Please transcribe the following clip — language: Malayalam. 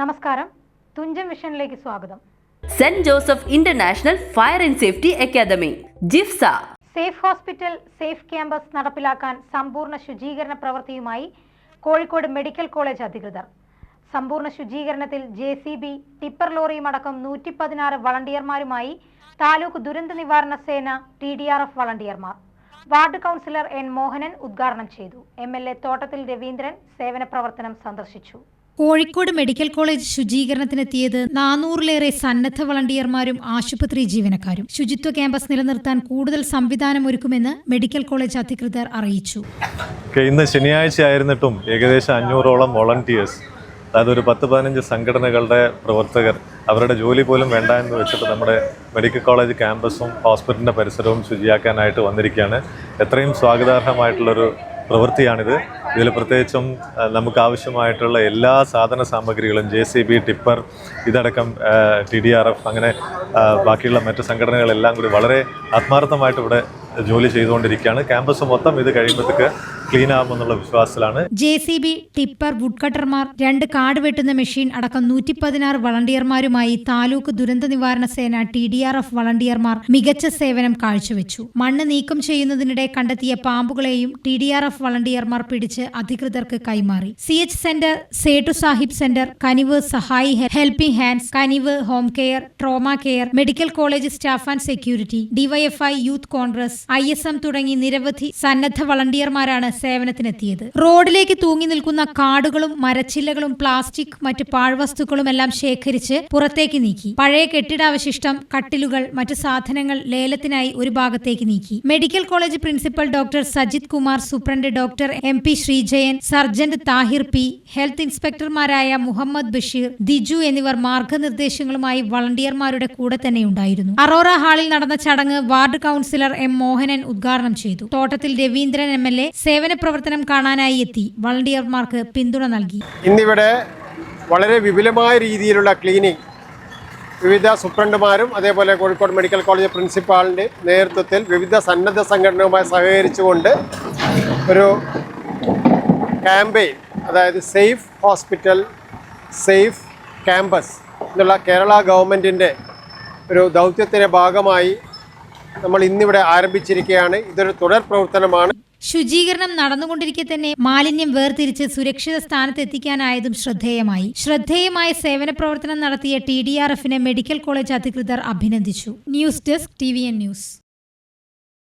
നമസ്കാരം. തുഞ്ചൻ മിഷനിലേക്ക് സ്വാഗതം. Saint Joseph International Fire and Safety Academy JIFSA. Safe hospital safe campus നടപ്പിലാക്കാൻ സമ്പൂർണ ശുചീകരണ പ്രവൃത്തിയുമായി കോഴിക്കോട് മെഡിക്കൽ കോളേജ് അധികൃതർ. സമ്പൂർണ ശുചീകരണത്തിൽ ജെ സി ബി ടിപ്പർ ലോറിയും അടക്കം നൂറ്റി പതിനാറ് വളണ്ടിയർമാരുമായി താലൂക്ക് ദുരന്ത നിവാരണ സേന ടി ഡി ആർ എഫ് വളണ്ടിയർമാർ. വാർഡ് കൗൺസിലർ എൻ മോഹനൻ ഉദ്ഘാടനം ചെയ്തു. M L A Thottathil Raveendran സേവന പ്രവർത്തനം സന്ദർശിച്ചു. കോഴിക്കോട് മെഡിക്കൽ കോളേജ് ശുചീകരണത്തിനെത്തിയത് നാനൂറിലേറെ സന്നദ്ധ വളണ്ടിയർമാരും ആശുപത്രി ജീവനക്കാരും. ശുചിത്വ ക്യാമ്പസ് നിലനിർത്താൻ കൂടുതൽ സംവിധാനം ഒരുക്കുമെന്ന് മെഡിക്കൽ കോളേജ് അധികൃതർ അറിയിച്ചു. ഇന്ന് ശനിയാഴ്ച ആയിരുന്നിട്ടും ഏകദേശം അഞ്ഞൂറോളം വോളണ്ടിയേഴ്സ് അതായത് ഒരു പത്ത് പതിനഞ്ച് സംഘടനകളുടെ പ്രവർത്തകർ അവരുടെ ജോലി പോലും വേണ്ട എന്ന് വെച്ചിട്ട് നമ്മുടെ മെഡിക്കൽ കോളേജ് ക്യാമ്പസും ഹോസ്പിറ്റലിന്റെ പരിസരവും ശുചിയാക്കാനായിട്ട് വന്നിരിക്കുകയാണ്. എത്രയും സ്വാഗതാർഹമായിട്ടുള്ളൊരു പ്രവൃത്തിയാണിത്. ഇതിൽ പ്രത്യേകിച്ചും നമുക്ക് ആവശ്യമായിട്ടുള്ള എല്ലാ സാധന സാമഗ്രികളും ജെ സി ബി ടിപ്പർ ഇതടക്കം ടി ഡി ആർ എഫ് അങ്ങനെ ബാക്കിയുള്ള മറ്റ് സംഘടനകളെല്ലാം കൂടി വളരെ ആത്മാർത്ഥമായിട്ട് ഇവിടെ ജോലി ചെയ്തുകൊണ്ടിരിക്കുകയാണ്. ക്യാമ്പസ് മൊത്തം ഇത് കഴിയുമ്പോഴത്തേക്ക് ക്ലീൻ ആകുമെന്നുള്ള വിശ്വാസത്തിലാണ്. J C B tipper wood കട്ടർമാർ രണ്ട് കാട് വെട്ടുന്ന മെഷീൻ അടക്കം നൂറ്റി പതിനാറ് വളണ്ടിയർമാരുമായി താലൂക്ക് ദുരന്ത നിവാരണ സേന ടി ഡി ആർ എഫ് വളണ്ടിയർമാർ മികച്ച സേവനം കാഴ്ചവെച്ചു. മണ്ണ് നീക്കം ചെയ്യുന്നതിനിടെ കണ്ടെത്തിയ പാമ്പുകളെയും ടി ഡി ആർ എഫ് വളണ്ടിയർമാർ പിടിച്ച് അധികൃതർക്ക് കൈമാറി. C H centre Sait Sahib centre Kanivu Sahayi helping hands Kanivu home care trauma care medical college staff and security DYFI youth Congress I S M തുടങ്ങി നിരവധി സന്നദ്ധ വളണ്ടിയർമാരാണ് സേവനത്തിനെത്തിയത്. റോഡിലേക്ക് തൂങ്ങി നിൽക്കുന്ന കാടുകളും മരച്ചില്ലകളും പ്ലാസ്റ്റിക് മറ്റ് പാഴ്വസ്തുക്കളും എല്ലാം ശേഖരിച്ച് പുറത്തേക്ക് നീക്കി. പഴയ കെട്ടിടാവശിഷ്ടം കട്ടിലുകൾ മറ്റു സാധനങ്ങൾ ലേലത്തിനായി ഒരു ഭാഗത്തേക്ക് നീക്കി. Medical college principal doctor Sajith Kumar superintendent doctor M P Sreejayan sergeant Thahir P health ഇൻസ്പെക്ടർമാരായ Muhammad Basheer Diju എന്നിവർ മാർഗനിർദ്ദേശങ്ങളുമായി വളണ്ടിയർമാരുടെ കൂടെ തന്നെയുണ്ടായിരുന്നു അറോറ ഹാളിൽ നടന്ന ചടങ്ങ് വാർഡ് കൌൺസിലർ എം മോഹനൻ ഉദ്ഘാടനം ചെയ്തു. Thottathil Raveendran M L A സേവന പ്രവർത്തനം കാണാനായി എത്തി. വളണ്ടിയർമാർക്ക് പിന്തുണ നൽകി. ഇന്നിവിടെ വളരെ വിപുലമായ രീതിയിലുള്ള ക്ലീനിങ് വിവിധ സൂപ്രണ്ടുമാരും അതേപോലെ കോഴിക്കോട് മെഡിക്കൽ കോളേജ് പ്രിൻസിപ്പാളിന്റെ നേതൃത്വത്തിൽ വിവിധ സന്നദ്ധ സംഘടനകളുമായി സഹകരിച്ചുകൊണ്ട് ഒരു ക്യാമ്പയിൻ അതായത് സേഫ് ഹോസ്പിറ്റൽ സേഫ് ക്യാമ്പസ് എന്നുള്ള കേരള ഗവൺമെന്റിന്റെ ഒരു ദൗത്യത്തിന്റെ ഭാഗമായി നമ്മൾ ഇന്നിവിടെ ആരംഭിച്ചിരിക്കുകയാണ്. ഇതൊരു തുടർ പ്രവർത്തനമാണ്. ശുചീകരണം നടന്നുകൊണ്ടിരിക്കെ തന്നെ മാലിന്യം വേർതിരിച്ച് സുരക്ഷിത സ്ഥാനത്ത് എത്തിക്കാനായതും ശ്രദ്ധേയമായി. ശ്രദ്ധേയമായ സേവന പ്രവർത്തനം നടത്തിയ ടി ഡി ആർ എഫിനെ മെഡിക്കൽ കോളേജ് അധികൃതർ അഭിനന്ദിച്ചു. News desk T V N news.